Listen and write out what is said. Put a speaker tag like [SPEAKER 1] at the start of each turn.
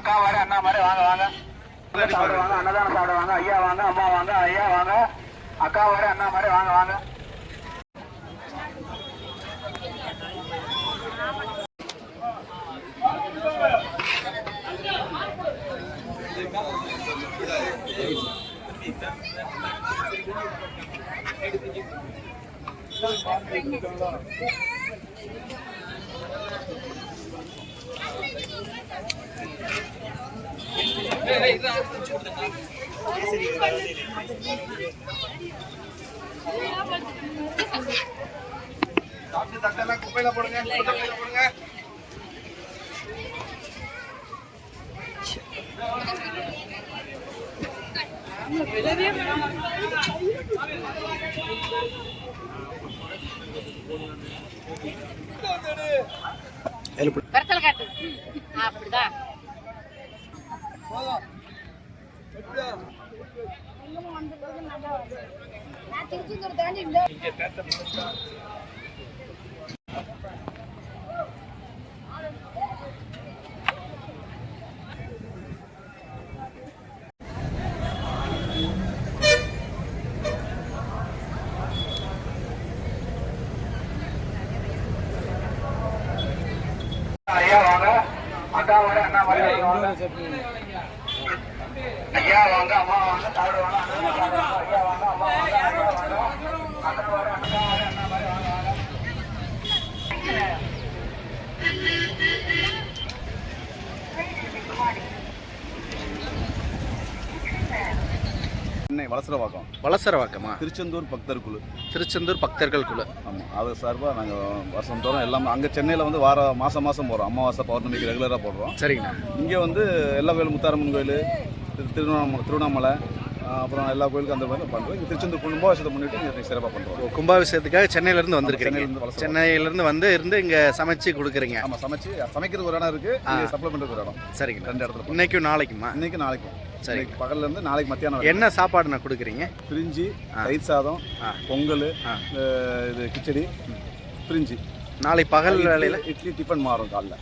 [SPEAKER 1] வாங்க வாங்க. சாப்பிடுவாங்க அன்னதானம் சாப்பிடுவாங்க ஐயா வாங்க அம்மா வாங்க ஐயா வாங்க. அக்கா மாதிரி அண்ணா மாதிரி வாங்க வாங்க. குப்பையில போடுங்க குப்பையில போடுங்க
[SPEAKER 2] கருத்தல் காட்டு
[SPEAKER 1] ஐயா வாங்க. அக்கா மாதிரி அண்ணா வாங்க. ஐயா வாங்க. அம்மா வாங்க. சாப்பிடுவாங்க ஐயா வாங்க அம்மா வாங்க ஐயா வாங்க அக்கா மாதிரி அக்கா மாதிரி அண்ணா மாதிரி வாங்க வாங்க
[SPEAKER 3] சென்னை வலசரவாக்கம்
[SPEAKER 4] வலசரவாக்கமா
[SPEAKER 3] திருச்செந்தூர் பக்தர் குழு.
[SPEAKER 4] திருச்செந்தூர் பக்தர்கள் குழு.
[SPEAKER 3] ஆமாம் அது சார்பாக நாங்கள் வருஷம் தோறும் எல்லாமே அங்கே சென்னையில் வந்து வார மாதம் மாதம் போகிறோம் அமாவாசை பௌர்ணமிக்கு ரெகுலராக போடுறோம்.
[SPEAKER 4] சரிங்கண்ணா.
[SPEAKER 3] இங்கே வந்து எல்லா கோயில் முத்தாரம்மன் கோயில் திரு திருவண்ணாமலை திருவண்ணாமலை அப்புறம் எல்லா கோயிலுக்கும் அந்த மாதிரி பண்ணுறோம் திருச்செந்தூர் கும்பாபிஷேகத்தை முன்னிட்டு சிறப்பாக பண்ணுறோம்
[SPEAKER 4] கும்பாபிஷேகத்துக்காக சென்னையிலேருந்து வந்திருக்கிறீங்க
[SPEAKER 3] சென்னையிலேருந்து
[SPEAKER 4] வந்து இருந்து இங்கே சமைச்சு கொடுக்குறீங்க.
[SPEAKER 3] ஆமாம் சமைச்சு சமைக்கிறதுக்கு ஒரு இடம் இருக்குது சப்ளை பண்ணுறதுக்கு ஒரு இடம்.
[SPEAKER 4] சரிங்கண்ணா
[SPEAKER 3] ரெண்டு இடத்துல
[SPEAKER 4] இன்னைக்கும் நாளைக்குமா?
[SPEAKER 3] இன்னைக்கு நாளைக்கும்.
[SPEAKER 4] சரி.
[SPEAKER 3] இன்னைக்கு பகல்லேருந்து நாளைக்கு மத்தியானம்.
[SPEAKER 4] என்ன சாப்பாடு நான் கொடுக்குறீங்க?
[SPEAKER 3] பிரிஞ்சி. தயிர் சாதம். பொங்கல். இது கிச்சடி பிரிஞ்சி.
[SPEAKER 4] நாளை பகல் வேலையில்?
[SPEAKER 3] இட்லி டிஃபன் மாறும் காலைல.